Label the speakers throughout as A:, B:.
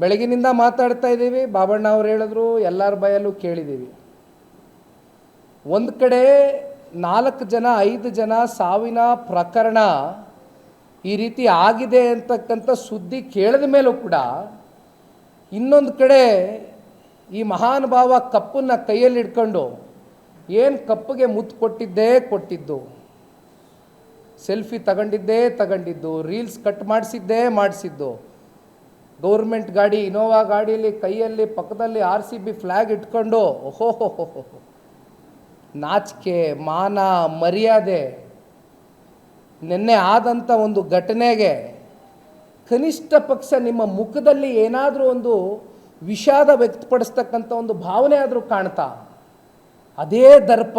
A: ಬೆಳಗಿನಿಂದ ಮಾತಾಡ್ತಾ ಇದ್ದೀವಿ. ಬಾಬಣ್ಣ ಅವ್ರು ಹೇಳಿದ್ರು, ಎಲ್ಲರ ಬಾಯಲ್ಲೂ ಕೇಳಿದ್ದೀವಿ. ಒಂದು ಕಡೆ ನಾಲ್ಕು ಜನ, ಐದು ಜನ ಸಾವಿನ ಪ್ರಕರಣ ಈ ರೀತಿ ಆಗಿದೆ ಅಂತಕ್ಕಂಥ ಸುದ್ದಿ ಕೇಳಿದ ಮೇಲೂ ಕೂಡ ಇನ್ನೊಂದು ಕಡೆ ಈ ಮಹಾನುಭಾವ ಕಪ್ಪನ್ನು ಕೈಯಲ್ಲಿ ಇಟ್ಕೊಂಡು ಏನು ಕಪ್ಪಿಗೆ ಮುತ್ತು ಕೊಟ್ಟಿದ್ದೇ ಕೊಟ್ಟಿದ್ದು. ಸೆಲ್ಫಿ ತಗೊಂಡಿದ್ದೇ ತಗೊಂಡಿದ್ದು, ರೀಲ್ಸ್ ಕಟ್ ಮಾಡಿಸಿದ್ದೇ ಮಾಡಿಸಿದ್ದು. ಗೌರ್ಮೆಂಟ್ ಗಾಡಿ, ಇನೋವಾ ಗಾಡೀಲಿ, ಕೈಯಲ್ಲಿ, ಪಕ್ಕದಲ್ಲಿ ಆರ್ ಸಿ ಬಿ ಫ್ಲ್ಯಾಗ್ ಇಟ್ಕೊಂಡು ಓಹೋ ನಾಚಿಕೆ, ಮಾನ, ಮರ್ಯಾದೆ, ನಿನ್ನೆ ಆದಂಥ ಒಂದು ಘಟನೆಗೆ ಕನಿಷ್ಠ ಪಕ್ಷ ನಿಮ್ಮ ಮುಖದಲ್ಲಿ ಏನಾದರೂ ಒಂದು ವಿಷಾದ ವ್ಯಕ್ತಪಡಿಸ್ತಕ್ಕಂಥ ಒಂದು ಭಾವನೆ ಆದರೂ ಕಾಣ್ತಾ, ಅದೇ ದರ್ಪ,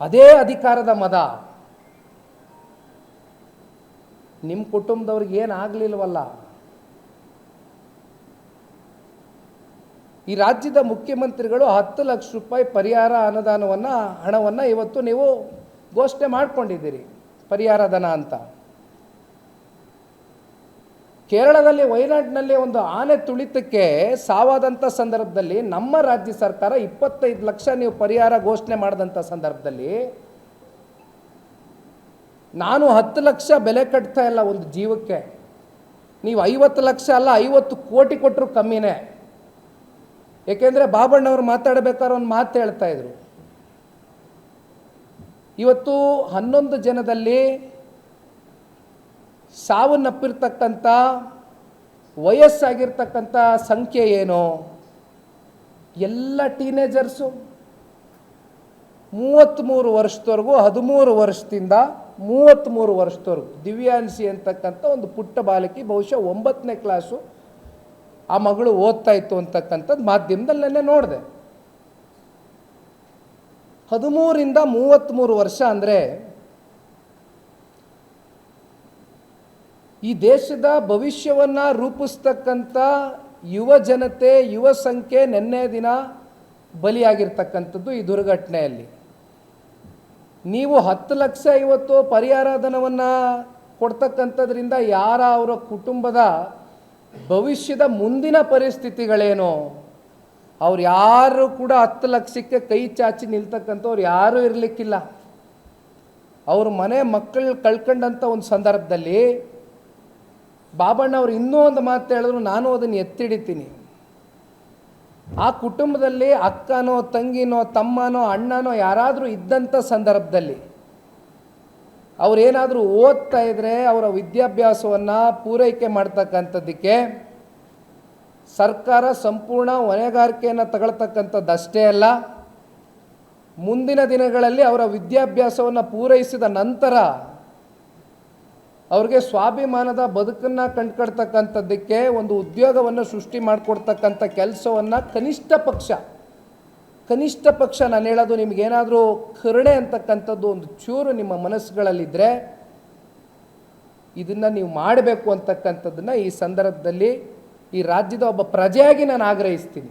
A: ಅದೇ ಅಧಿಕಾರದ ಮದ. ನಿಮ್ಮ ಕುಟುಂಬದವ್ರಿಗೆ ಏನು ಆಗಲಿಲ್ವಲ್ಲ? ಈ ರಾಜ್ಯದ ಮುಖ್ಯಮಂತ್ರಿಗಳು ಹತ್ತು ಲಕ್ಷ ರೂಪಾಯಿ ಪರಿಹಾರ ಅನುದಾನವನ್ನು, ಹಣವನ್ನು ಇವತ್ತು ನೀವು ಘೋಷಣೆ ಮಾಡ್ಕೊಂಡಿದ್ದೀರಿ, ಪರಿಹಾರ ಧನ ಅಂತ. ಕೇರಳದಲ್ಲಿ ವಯನಾಡಿನಲ್ಲಿ ಒಂದು ಆನೆ ತುಳಿತಕ್ಕೆ ಸಾವಾದಂಥ ಸಂದರ್ಭದಲ್ಲಿ ನಮ್ಮ ರಾಜ್ಯ ಸರ್ಕಾರ ಇಪ್ಪತ್ತೈದು ಲಕ್ಷ ನೀವು ಪರಿಹಾರ ಘೋಷಣೆ ಮಾಡಿದಂಥ ಸಂದರ್ಭದಲ್ಲಿ ನಾನು ಹತ್ತು ಲಕ್ಷ ಬೆಲೆ ಕಟ್ತಾ ಇಲ್ಲ ಒಂದು ಜೀವಕ್ಕೆ. ನೀವು ಐವತ್ತು ಲಕ್ಷ ಅಲ್ಲ, ಐವತ್ತು ಕೋಟಿ ಕೊಟ್ಟರು ಕಮ್ಮಿನೇ. ಏಕೆಂದರೆ ಬಾಬಣ್ಣವ್ರು ಮಾತಾಡಬೇಕಾದ್ರೆ ಒಂದು ಮಾತು ಹೇಳ್ತಾ ಇದ್ರು. ಇವತ್ತು ಹನ್ನೊಂದು ಜನದಲ್ಲಿ ಸಾವನ್ನಪ್ಪಿರ್ತಕ್ಕಂಥ ವಯಸ್ಸಾಗಿರ್ತಕ್ಕಂಥ ಸಂಖ್ಯೆ ಏನು? ಎಲ್ಲ ಟೀನೇಜರ್ಸು. ಮೂವತ್ತ್ಮೂರು ವರ್ಷದವರೆಗೂ ಹದಿಮೂರು ವರ್ಷದಿಂದ ಮೂವತ್ತ್ಮೂರು ವರ್ಷದವರೆಗೂ, ದಿವ್ಯಾನ್ಸಿ ಅಂತಕ್ಕಂಥ ಒಂದು ಪುಟ್ಟ ಬಾಲಕಿ, ಬಹುಶಃ ಒಂಬತ್ತನೇ ಕ್ಲಾಸು ಆ ಮಗಳು ಓದ್ತಾ ಇತ್ತು ಅಂತಕ್ಕಂಥದ್ದು ಮಾಧ್ಯಮದಲ್ಲಿ ನೆನ್ನೆ ನೋಡಿದೆ. ಹದಿಮೂರಿಂದ ಮೂವತ್ತ್ಮೂರು ವರ್ಷ ಅಂದರೆ ಈ ದೇಶದ ಭವಿಷ್ಯವನ್ನು ರೂಪಿಸ್ತಕ್ಕಂಥ ಯುವ ಜನತೆ, ಯುವ ಸಂಖ್ಯೆ ನಿನ್ನೆ ದಿನ ಬಲಿಯಾಗಿರ್ತಕ್ಕಂಥದ್ದು ಈ ದುರ್ಘಟನೆಯಲ್ಲಿ. ನೀವು ಹತ್ತು ಲಕ್ಷ ಇವತ್ತು ಪರಿಹಾರ ಧನವನ್ನು ಕೊಡ್ತಕ್ಕಂಥದ್ರಿಂದ ಯಾರ ಅವರ ಕುಟುಂಬದ ಭವಿಷ್ಯದ ಮುಂದಿನ ಪರಿಸ್ಥಿತಿಗಳೇನು? ಅವ್ರು ಯಾರು ಕೂಡ ಹತ್ತು ಲಕ್ಷಕ್ಕೆ ಕೈ ಚಾಚಿ ನಿಲ್ತಕ್ಕಂಥವ್ರು ಯಾರೂ ಇರಲಿಕ್ಕಿಲ್ಲ. ಅವ್ರ ಮನೆ ಮಕ್ಕಳು ಕಳ್ಕೊಂಡಂಥ ಒಂದು ಸಂದರ್ಭದಲ್ಲಿ ಬಾಬಣ್ಣ ಅವ್ರು ಇನ್ನೂ ಒಂದು ಮಾತು ಹೇಳಿದ್ರು, ನಾನು ಅದನ್ನು ಎತ್ತಿಡಿತೀನಿ. ಆ ಕುಟುಂಬದಲ್ಲಿ ಅಕ್ಕನೋ, ತಂಗಿನೋ, ತಮ್ಮನೋ, ಅಣ್ಣನೋ ಯಾರಾದರೂ ಇದ್ದಂಥ ಸಂದರ್ಭದಲ್ಲಿ ಅವರೇನಾದರೂ ಓದ್ತಾ ಇದ್ದರೆ ಅವರ ವಿದ್ಯಾಭ್ಯಾಸವನ್ನು ಪೂರೈಕೆ ಮಾಡ್ತಕ್ಕಂಥದ್ದಕ್ಕೆ ಸರ್ಕಾರ ಸಂಪೂರ್ಣ ಹೊಣೆಗಾರಿಕೆಯನ್ನು ತಗೊಳ್ತಕ್ಕಂಥದ್ದಷ್ಟೇ ಅಲ್ಲ, ಮುಂದಿನ ದಿನಗಳಲ್ಲಿ ಅವರ ವಿದ್ಯಾಭ್ಯಾಸವನ್ನು ಪೂರೈಸಿದ ನಂತರ ಅವ್ರಿಗೆ ಸ್ವಾಭಿಮಾನದ ಬದುಕನ್ನು ಕಂಡುಕೊಡ್ತಕ್ಕಂಥದ್ದಕ್ಕೆ ಒಂದು ಉದ್ಯೋಗವನ್ನು ಸೃಷ್ಟಿ ಮಾಡಿಕೊಡ್ತಕ್ಕಂಥ ಕೆಲಸವನ್ನು ಕನಿಷ್ಠ ಪಕ್ಷ ಕನಿಷ್ಠ ಪಕ್ಷ ನಾನು ಹೇಳೋದು ನಿಮಗೇನಾದರೂ ಕರುಣೆ ಅಂತಕ್ಕಂಥದ್ದು ಒಂದು ಚೂರು ನಿಮ್ಮ ಮನಸ್ಸುಗಳಲ್ಲಿದ್ದರೆ ಇದನ್ನು ನೀವು ಮಾಡಬೇಕು ಅಂತಕ್ಕಂಥದ್ದನ್ನು ಈ ಸಂದರ್ಭದಲ್ಲಿ ಈ ರಾಜ್ಯದ ಒಬ್ಬ ಪ್ರಜೆಯಾಗಿ ನಾನು ಆಗ್ರಹಿಸ್ತೀನಿ.